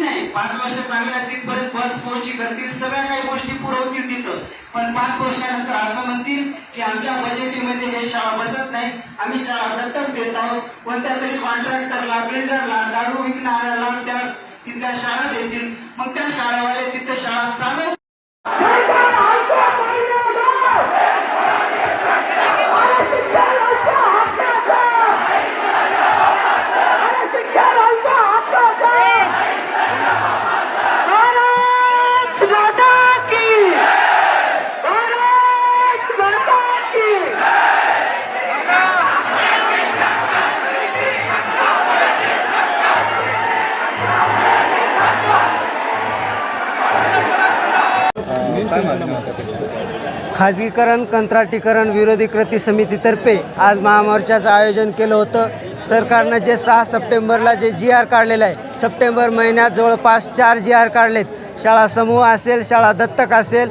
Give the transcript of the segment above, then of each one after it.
नाही. पाच वर्ष चांगल्या तिथपर्यंत बस पोहोची करतील सगळ्या काही गोष्टी पुरवतील तिथं. पण पाच वर्षानंतर असं म्हणतील की आमच्या बजेटीमध्ये हे शाळा बसत नाही. आम्ही शाळा दत्तक देत आहोत. कोणत्या तरी कॉन्ट्रॅक्टरला बिल्डरला दारू विकणाऱ्याला त्या तिथल्या शाळा देतील. मग त्या शाळेवाल्या खाजगीकरण कंत्राटीकरण विरोधी कृती समितीतर्फे आज महामोर्चाचं आयोजन केलं होतं. सरकारनं जे सहा सप्टेंबरला जे जी आर काढलेलं आहे सप्टेंबर महिन्यात जवळपास चार जी आर काढलेत. शाळा समूह असेल शाळा दत्तक असेल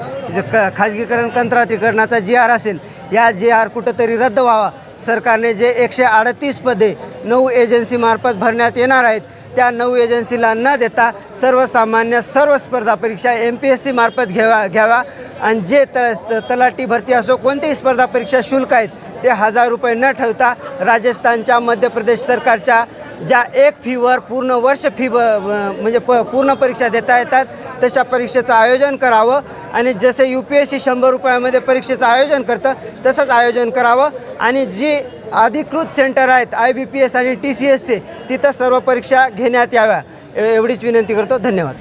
क खाजगीकरण कंत्राटीकरणाचा जी आर असेल या जी आर कुठंतरी रद्द व्हावा. सरकारने जे एकशे अडतीस पदे नऊ एजन्सीमार्फत भरण्यात येणार आहेत त्या नऊ एजन्सीला न देता सर्वसामान्य सर्व स्पर्धा परीक्षा एम पी एस सी मार्फत घ्यावा घ्यावा. आणि जे त त- तलाठी भरती असो कोणतीही स्पर्धा परीक्षा शुल्क आहेत ते हजार रुपये न ठेवता राजस्थानच्या मध्य प्रदेश सरकारच्या ज्या एक फीवर पूर्ण वर्ष फी ब म्हणजे प पूर्ण परीक्षा देता येतात तशा परीक्षेचं आयोजन करावं आणि जसे यू पी एस सी शंभर रुपयामध्ये परीक्षेचं आयोजन करतं तसंच आयोजन करावं. आणि जी अधिकृत सेंटर आहेत आय बी पी एस आणि टी सी एसचे तिथं सर्व परीक्षा घेण्यात याव्या. एवढीच विनंती करतो. धन्यवाद.